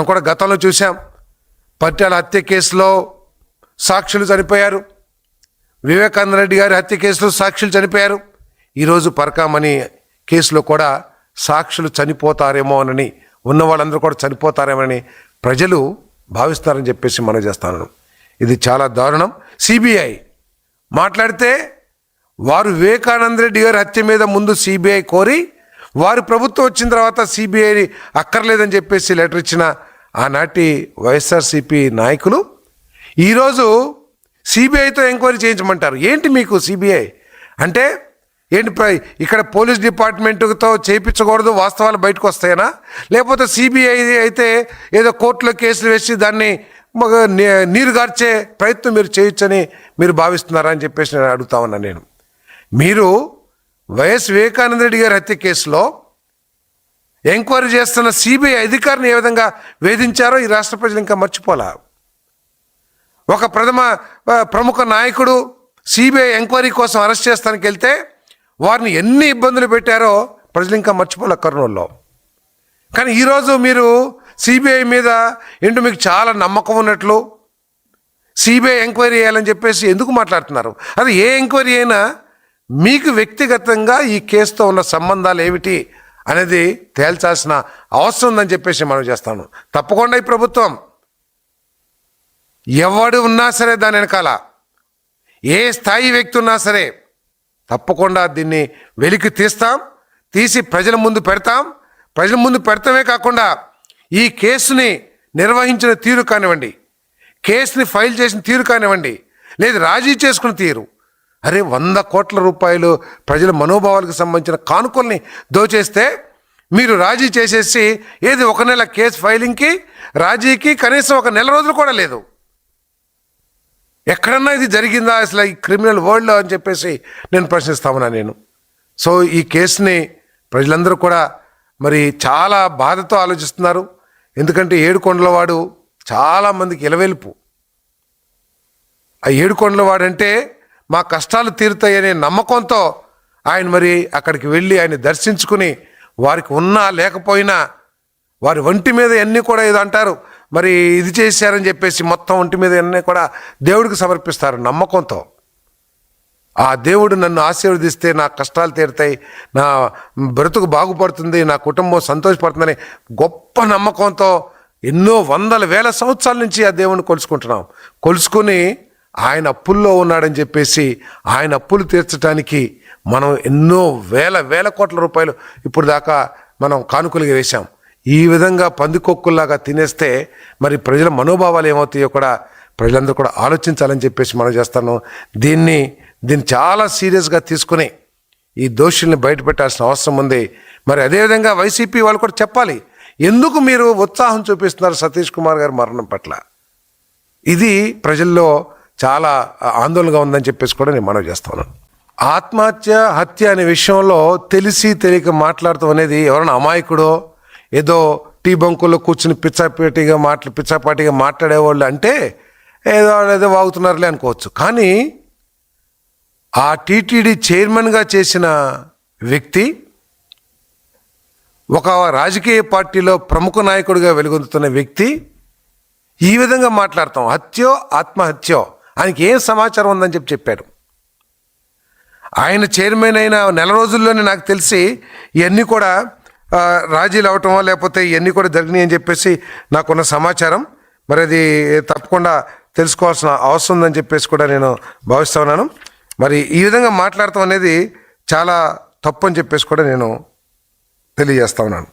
మనం కూడా గతంలో చూసాం పట్టాల హత్య కేసులో సాక్షులు చనిపోయారు. వివేకానంద రెడ్డి గారి హత్య కేసులో సాక్షులు చనిపోయారు. ఈరోజు పరకామణి కేసులో కూడా సాక్షులు చనిపోతారేమోనని ఉన్న వాళ్ళందరూ కూడా చనిపోతారేమని ప్రజలు భావిస్తారని చెప్పేసి మనం చేస్తాను. ఇది చాలా దారుణం. సిబిఐ మాట్లాడితే వారు వివేకానంద రెడ్డి గారి హత్య మీద ముందు సిబిఐ కోరి వారి ప్రభుత్వం వచ్చిన తర్వాత సిబిఐ అక్కర్లేదని చెప్పేసి లెటర్ ఇచ్చిన ఆనాటి వైఎస్ఆర్సిపి నాయకులు ఈరోజు సిబిఐతో ఎంక్వైరీ చేయించమంటారు. ఏంటి మీకు సిబిఐ? అంటే ఏంటి ఇక్కడ పోలీస్ డిపార్ట్మెంట్తో చేయించకూడదు వాస్తవాలు బయటకు వస్తాయనా? లేకపోతే సిబిఐ అయితే ఏదో కోర్టులో కేసులు వేసి దాన్ని నీరు గార్చే ప్రయత్నం మీరు చేయొచ్చని మీరు భావిస్తున్నారా అని చెప్పేసి నేను అడుగుతా ఉన్నా నేను. మీరు వైఎస్ వివేకానంద రెడ్డి గారి హత్య కేసులో ఎంక్వైరీ చేస్తున్న సిబిఐ అధికారిని ఏ విధంగా వేధించారో ఈ రాష్ట్ర ప్రజలు ఇంకా మర్చిపోలా. ఒక ప్రథమ ప్రముఖ నాయకుడు సిబిఐ ఎంక్వైరీ కోసం అరెస్ట్ చేస్తానికి వెళ్తే వారిని ఎన్ని ఇబ్బందులు పెట్టారో ప్రజలు ఇంకా మర్చిపోలే కర్నూలులో. కానీ ఈరోజు మీరు సిబిఐ మీద ఏంటో మీకు చాలా నమ్మకం ఉన్నట్లు సిబిఐ ఎంక్వైరీ చేయాలని చెప్పేసి ఎందుకు మాట్లాడుతున్నారు? అది ఏ ఎంక్వైరీ అయినా మీకు వ్యక్తిగతంగా ఈ కేసుతో ఉన్న సంబంధాలు ఏమిటి? అనేది తేల్చాల్సిన అవసరం ఉందని చెప్పేసి మనం చేస్తాను. తప్పకుండా ఈ ప్రభుత్వం ఎవడు ఉన్నా సరే దాని వెనకాల ఏ స్థాయి వ్యక్తి ఉన్నా సరే తప్పకుండా దీన్ని వెలికి తీస్తాం తీసి ప్రజల ముందు పెడతాం. ప్రజల ముందు పెడతామే కాకుండా ఈ కేసుని నిర్వహించిన తీరు కానివ్వండి కేసుని ఫైల్ చేసిన తీరు కానివ్వండి లేదు రాజీ చేసుకున్న తీరు అరే వంద కోట్ల రూపాయలు ప్రజల మనోభావాలకు సంబంధించిన కానుకల్ని దోచేస్తే మీరు రాజీ చేసేసి ఏది ఒక నెల కేసు ఫైలింగ్కి రాజీకి కనీసం ఒక నెల రోజులు కూడా లేదు. ఎక్కడన్నా ఇది జరిగిందా? అసలు ఈ క్రిమినల్ వరల్డ్లో అని చెప్పేసి నేను ప్రశ్నిస్తా ఉన్నా నేను. సో ఈ కేసుని ప్రజలందరూ కూడా మరి చాలా బాధతో ఆలోచిస్తున్నారు. ఎందుకంటే ఏడుకొండలవాడు చాలామందికి ఇలవెలుపు. ఆ ఏడుకొండలవాడంటే మా కష్టాలు తీరుతాయనే నమ్మకంతో ఆయన మరి అక్కడికి వెళ్ళి ఆయన దర్శించుకుని వారికి ఉన్నా లేకపోయినా వారి ఒంటి మీద అన్నీ కూడా ఇది అంటారు మరి ఇది చేశారని చెప్పేసి మొత్తం ఒంటి మీద అన్నీ కూడా దేవుడికి సమర్పిస్తారు నమ్మకంతో. ఆ దేవుడు నన్ను ఆశీర్వదిస్తే నా కష్టాలు తీరుతాయి నా బ్రతుకు బాగుపడుతుంది నా కుటుంబం సంతోషపడుతుందని గొప్ప నమ్మకంతో ఎన్నో వందల వేల సంవత్సరాల నుంచి ఆ దేవుని కొలుసుకుంటున్నాం కొలుసుకుని ఆయన అప్పుల్లో ఉన్నాడని చెప్పేసి ఆయన అప్పులు తీర్చడానికి మనం ఎన్నో వేల వేల కోట్ల రూపాయలు ఇప్పుడు దాకా మనం కానుకలుగా వేశాం. ఈ విధంగా పందికొక్కుల్లాగా తినేస్తే మరి ప్రజల మనోభావాలు ఏమవుతాయో కూడా ప్రజలందరూ కూడా ఆలోచించాలని చెప్పేసి మనం చేస్తాను. దీన్ని దీన్ని చాలా సీరియస్గా తీసుకుని ఈ దోషుల్ని బయటపెట్టాల్సిన అవసరం ఉంది. మరి అదేవిధంగా వైసీపీ వాళ్ళు కూడా చెప్పాలి. ఎందుకు మీరు ఉత్సాహం చూపిస్తున్నారు సతీష్ కుమార్ గారి మరణం పట్ల? ఇది ప్రజల్లో చాలా ఆందోళనగా ఉందని చెప్పేసి కూడా నేను మనవి చేస్తాను ఆత్మహత్య హత్య అనే విషయంలో తెలిసి తెలియక మాట్లాడటం అనేది ఎవరైనా అమాయకుడో ఏదో టీ బంకుల్లో కూర్చుని పిచ్చాపేటిగా మాట్లా పిచ్చాపాటిగా మాట్లాడేవాళ్ళు అంటే ఏదో ఏదో వాగుతున్నారులే అనుకోవచ్చు. కానీ ఆ టీటీడీ చైర్మన్గా చేసిన వ్యక్తి ఒక రాజకీయ పార్టీలో ప్రముఖ నాయకుడిగా వెలుగొందుతున్న వ్యక్తి ఈ విధంగా మాట్లాడతాం. హత్యో ఆత్మహత్యో. ఆయనకి ఏం సమాచారం ఉందని చెప్పి చెప్పాడు. ఆయన చైర్మన్ అయిన నెల రోజుల్లోనే నాకు తెలిసి ఇవన్నీ కూడా రాజీలు అవటమో లేకపోతే ఇవన్నీ కూడా జరిగినాయి అని చెప్పేసి నాకున్న సమాచారం. మరి అది తప్పకుండా తెలుసుకోవాల్సిన అవసరం ఉందని చెప్పేసి కూడా నేను భావిస్తున్నాను మరి ఈ విధంగా మాట్లాడటం అనేది చాలా తప్పు అని చెప్పేసి కూడా నేను తెలియజేస్తా ఉన్నాను.